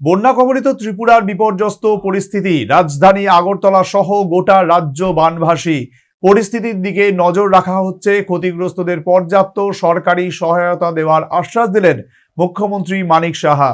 বন্যা কবলিত ত্রিপুরার বিপর্যস্ত পরিস্থিতি। রাজধানী আগরতলা সহ গোটা রাজ্য বানভাসী। পরিস্থিতির দিকে নজর রাখা হচ্ছে। ক্ষতিগ্রস্তদের পর্যাপ্ত সরকারি সহায়তা দেওয়ার আশ্বাস দিলেন মুখ্যমন্ত্রী মানিক সাহা।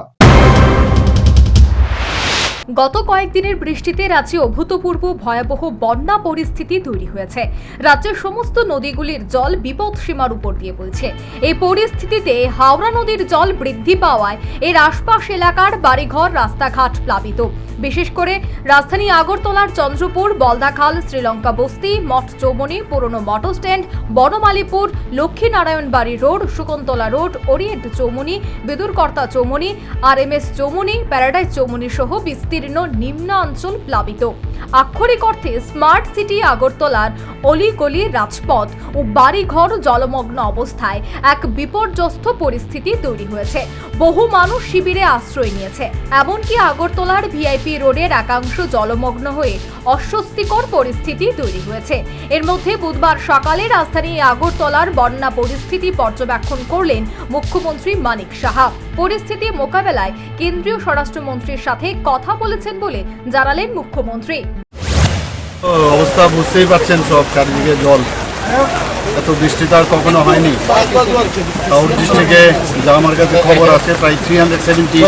গত কয়েকদিনের বৃষ্টিতে রাজ্যে অভূতপূর্ব ভয়াবহ বন্যা পরিস্থিতি তৈরি হয়েছে। রাজ্যের সমস্ত নদীগুলির জল বিপদ সীমার উপর দিয়ে বইছে। এই পরিস্থিতিতে হাওড়া নদীর জল বৃদ্ধি পাওয়ায় এর আশপাশ এলাকার বাড়িঘর, রাস্তাঘাট প্লাবিত। বিশেষ করে রাজধানী আগরতলার চন্দ্রপুর, বলদাখাল, শ্রীলঙ্কা বস্তি, মঠ চৌমনি পুরনো মটো স্ট্যান্ড, বনমালীপুর, লক্ষ্মীনারায়ণ বাড়ি রোড, শকুন্তলা রোড, ওরিয়েন্ট চৌমনি বিদুরকর্তা চৌমনি আর এম এস চৌমনি প্যারাডাইজ চৌমনি সহ বিস্তীর্ণ নিম্ন অঞ্চল প্লাবিত। আক্ষরিক অর্থে স্মার্ট সিটি আগরতলার অলিগলি রাজপথ। ও বাড়িঘর জলমগ্ন অবস্থায় এক বিপর্যস্ত পরিস্থিতি তৈরি হয়েছে। বহু মানুষ শিবিরে আশ্রয় নিয়েছে। এমনকি আগরতলার ভিআইপি রোডের একাংশ জলমগ্ন হয়ে অস্বস্তিকর পরিস্থিতি তৈরি হয়েছে। এর মধ্যে বুধবার সকালে রাজধানী আগরতলার বন্যা পরিস্থিতি পর্যবেক্ষণ করলেন মুখ্যমন্ত্রী মানিক সাহা। পরিস্থিতি মোকাবেলায় কেন্দ্রীয় স্বরাষ্ট্রমন্ত্রীর সাথে কথা বলেছেন বলে জানালেন মুখ্যমন্ত্রী। অবস্থা বুঝতেই পারছেন সব চারিদিকে জল। এত বৃষ্টি তো আর কখনো হয়নি। সাউথ ডিস্ট্রিক্টে যা আমার কাছে খবর আছে প্রায় থ্রি হান্ড্রেড সেভেন্টি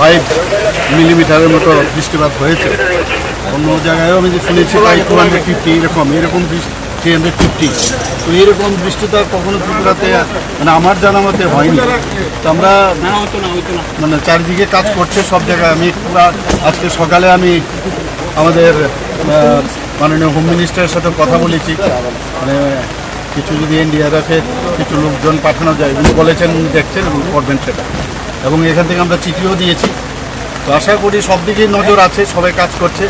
ফাইভ মিলিমিটারের মতো বৃষ্টিপাত হয়েছে। অন্য জায়গায়ও আমি যে শুনেছি প্রায় টু হান্ড্রেড ফিফটি এরকম এরকম থ্রি হান্ড্রেড ফিফটি তো এরকম বৃষ্টি তো আর কখনো ত্রিপুরাতে মানে আমার জানা মতে হয়নি। তো আমরা মানে চারিদিকে কাজ করছে সব জায়গায়। আমি পুরা আজকে সকালে আমি আমাদের মাননীয় হোম মিনিস্টারের সাথে কথা বলেছি। মানে কিছু যদি এনডিআরএফের কিছু লোকজন পাঠানো যায়, উনি বলেছেন, উনি দেখছেন এবং করবেন সেটা। এবং এখান থেকে আমরা চিঠিও দিয়েছি। তো আশা করি সব দিকেই নজর আছে, সবাই কাজ করছে।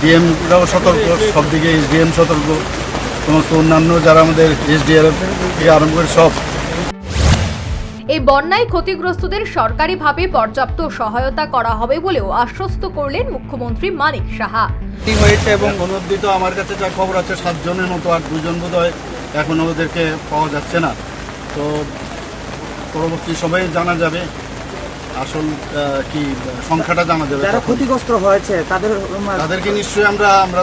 ডিএমরাও সতর্ক, সব দিকে এসডিএম সতর্ক। সমস্ত অন্যান্য যারা আমাদের এসডিআরএফ থেকে আরম্ভ করে সব এই বন্যায় ক্ষতিগ্রস্তদের সরকারিভাবে পর্যাপ্ত সহায়তা করা হবে বলেও আশ্বস্ত করলেন মুখ্যমন্ত্রী মানিক সাহা। কি হয়েছে এবং অনবধি তো আমার কাছে যা খবর আছে সাতজনের মতো আর দুজন বোধ হয় এখনও ওদেরকে পাওয়া যাচ্ছে না। তো পরবর্তী সময়ে জানা যাবে আসল কি সংখ্যাটা জানা যাবে যারা ক্ষতিগ্রস্ত হয়েছে তাদের তাদেরকে নিশ্চয়ই আমরা আমরা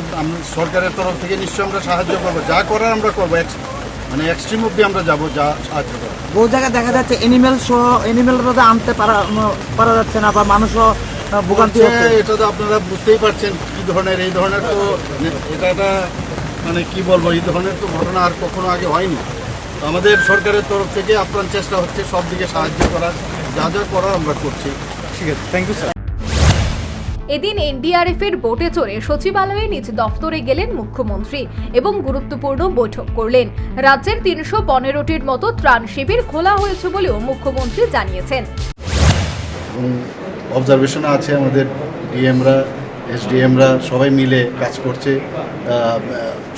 সরকারের তরফ থেকে নিশ্চয়ই আমরা সাহায্য করব। যা করার আমরা করব মানে এক্সট্রিম অব্দি আমরা যাব যা সাহায্য করব বহু জায়গায় দেখা যাচ্ছে এনিমেল সহ এনিমেল রোদে আনতে পারা পারা যাচ্ছে না বা মানুষও ভোগান্তি এটা তো আপনারা বুঝতেই পারছেন কি ধরনের এই ধরনের তো এটা একটা মানে কি বলব এই ধরনের তো ঘটনা আর কখনো আগে হয়নি। তো আমাদের সরকারের তরফ থেকে আপ্রাণ চেষ্টা হচ্ছে সব দিকে সাহায্য করার যা যা করার আমরা করছি। ঠিক আছে থ্যাংক ইউ স্যার এদিন এনডিআরএফ এর বোটে চড়ে সচিবালয়ে নিজ দফতরে গেলেন মুখ্যমন্ত্রী এবং গুরুত্বপূর্ণ বৈঠক করলেন। রাজ্যের তিনশো পনেরোটির মতো ত্রাণ শিবির খোলা হয়েছে বলেও মুখ্যমন্ত্রী জানিয়েছেন। অবজারভেশনে আছে আমাদের ডিএমরা, এসডিএমরা সবাই মিলে কাজ করছে।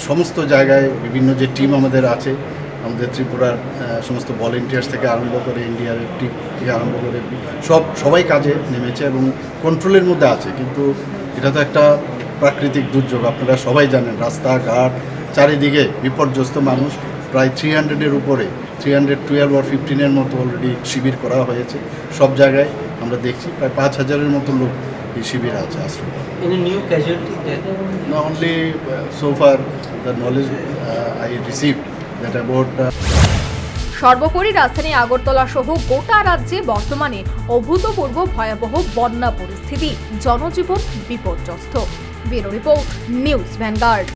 সমস্ত জায়গায় বিভিন্ন যে টিম আমাদের আছে আমাদের ত্রিপুরার সমস্ত ভলেন্টিয়ার্স থেকে আরম্ভ করে এনডিআরএফ টিম থেকে আরম্ভ করে সব সবাই কাজে নেমেছে এবং কন্ট্রোলের মধ্যে আছে। কিন্তু এটা তো একটা প্রাকৃতিক দুর্যোগ আপনারা সবাই জানেন রাস্তাঘাট চারিদিকে বিপর্যস্ত মানুষ। প্রায় থ্রি হান্ড্রেডের উপরে থ্রি হান্ড্রেড টুয়েলভ আর ফিফটিনের মতো অলরেডি শিবির করা হয়েছে। সব জায়গায় আমরা দেখছি প্রায় পাঁচ হাজারের মতো লোক এই শিবিরে আছে আশ্রয় Any new casualty the knowledge I uh, uh, সর্বোপরি রাজধানী আগরতলা সহ গোটা রাজ্যে বর্তমানে অভূতপূর্ব ভয়াবহ বন্যা পরিস্থিতি। জনজীবন বিপর্যস্ত। Bureau report news vanguard.